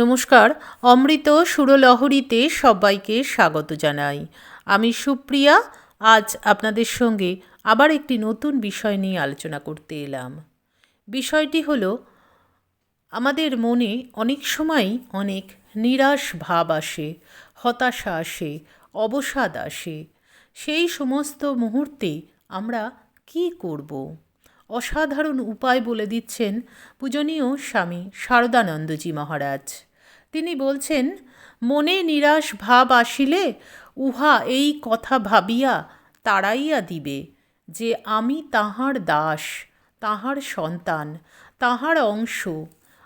নমস্কার, অমৃত সুরলহরীতে সবাইকে স্বাগত জানাই। আমি সুপ্রিয়া, আজ আপনাদের সঙ্গে আবার একটি নতুন বিষয় নিয়ে আলোচনা করতে এলাম। বিষয়টি হলো, আমাদের মনে অনেক সময়ই অনেক নিরাশ ভাব আসে, হতাশা আসে, অবসাদ আসে। সেই সমস্ত মুহূর্তে আমরা কী করব? অসাধারণ উপায় বলে দিচ্ছেন পূজনীয় স্বামী শারদানন্দজি মহারাজ। তিনি বলছেন, মনে নিরাশ ভাব আসিলে উহা এই কথা ভাবিয়া তাড়াইয়া দিবে যে আমি তাহার দাস, তাহার সন্তান, তাহার অংশ,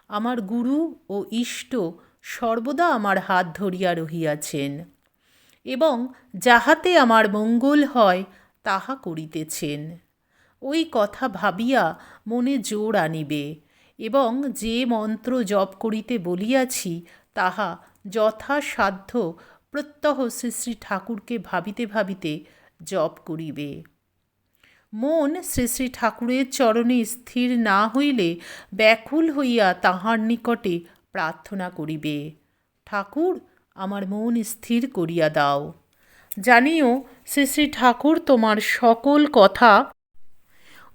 আমার গুরু ও ইষ্ট সর্বদা আমার হাত ধরিয়া রহিয়াছেন এবং যাহাতে আমার মঙ্গল হয় তাহা করিতেছেন। ওই কথা ভাবিয়া মনে জোর আনিবে এবং যে মন্ত্র জপ করিতে বলিয়াছি তাহা যথাসাধ্য প্রত্যহ শ্রী শ্রী ঠাকুরকে ভাবিতে ভাবিতে জপ করিবে। মন শ্রী শ্রী ঠাকুরের চরণে স্থির না হইলে ব্যাকুল হইয়া তাহার নিকটে প্রার্থনা করিবে। ঠাকুর, আমার মন স্থির করিয়া দাও। জানিও, শ্রী শ্রী ঠাকুর তোমার সকল কথা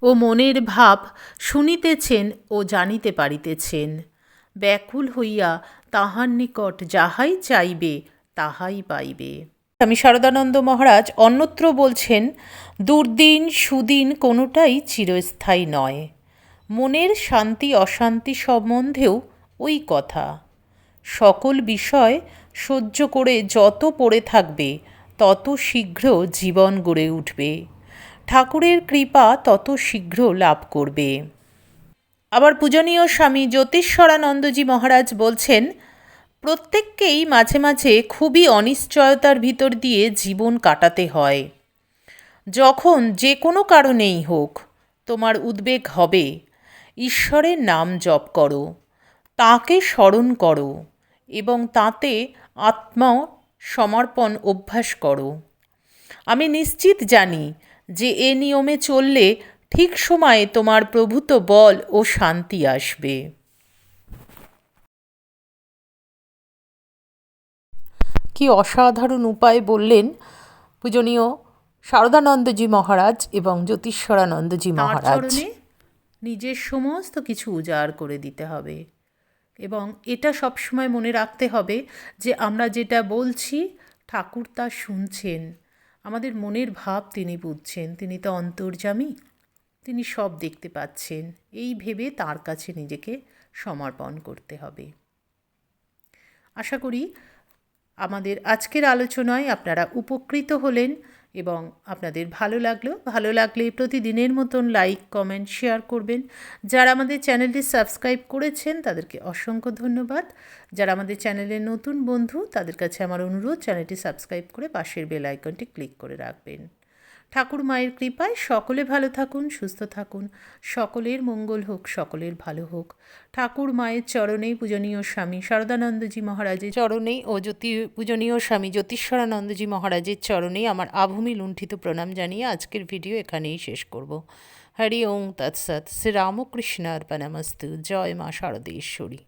ও মনের ভাব শুনিতেছেন ও জানিতে পারিতেছেন। ব্যাকুল হইয়া তাহার নিকট যাহাই চাইবে, তাহাই পাইবে। আমি শারদানন্দ মহারাজ অন্যত্র বলছেন, দুর্দিন সুদিন কোনোটাই চিরস্থায়ী নয়। মনের শান্তি অশান্তি সম্বন্ধেও ওই কথা। সকল বিষয় সহ্য করে যত পড়ে থাকবে, তত শীঘ্র জীবন গড়ে উঠবে। ঠাকুরের কৃপা তত শীঘ্র লাভ করবে। আবার পূজনীয় স্বামী জ্যোতিষ্বরানন্দজি মহারাজ বলছেন, প্রত্যেককেই মাঝে মাঝে খুবই অনিশ্চয়তার ভিতর দিয়ে জীবন কাটাতে হয়। যখন যে কোনো কারণেই হোক, তোমার উদ্বেগ হবে। ঈশ্বরের নাম জপ করো, তাকে স্মরণ করো এবং তাতে আত্মা সমর্পণ অভ্যাস করো। আমি নিশ্চিত জানি যে এ নিয়মে চললে ঠিক সময়ে তোমার প্রভূত বল ও শান্তি আসবে। কি অসাধারণ উপায় বললেন পূজনীয় শারদানন্দজি মহারাজ এবং জ্যোতিষ্বরানন্দজি মহারাজ। নিজের সমস্ত কিছু উজাড় করে দিতে হবে এবং এটা সবসময় মনে রাখতে হবে যে আমরা যেটা বলছি ঠাকুর তা শুনছেন। আমাদের মনের ভাব তিনি বুঝছেন। তিনি তো অন্তর্জামী তিনি সব দেখতে পাচ্ছেন। এই ভেবে তার কাছে নিজেকে সমর্পণ করতে হবে। আশা করি আমাদের আজকের আলোচনায় আপনারা উপকৃত হলেন এবং আপনাদের ভালো লাগল। ভালো লাগলে প্রতিদিনের মতন লাইক, কমেন্ট, শেয়ার করবেন। যারা আমাদের চ্যানেলটি সাবস্ক্রাইব করেছেন, তাদেরকে অসংখ্য ধন্যবাদ। যারা আমাদের চ্যানেলের নতুন বন্ধু, তাদের কাছে আমার অনুরোধ, চ্যানেলটি সাবস্ক্রাইব করে পাশের বেল আইকনটি ক্লিক করে রাখবেন। ঠাকুর মায়ের কৃপায় সকলে ভালো থাকুন, সুস্থ থাকুন। সকলের মঙ্গল হোক, সকলের ভালো হোক। ঠাকুর মায়ের চরণেই পূজনীয় স্বামী শারদানন্দজি মহারাজের চরণেই ও জ্যোতি পূজনীয় স্বামী জ্যোতিষ্বরানন্দজি মহারাজের চরণেই আমার আভূমি লুণ্ঠিত প্রণাম জানিয়ে আজকের ভিডিও এখানেই শেষ করব। হরি ওং তৎসৎ। শ্রীরামকৃষ্ণ অর্পণমস্তু জয় মা শারদেশ্বরী।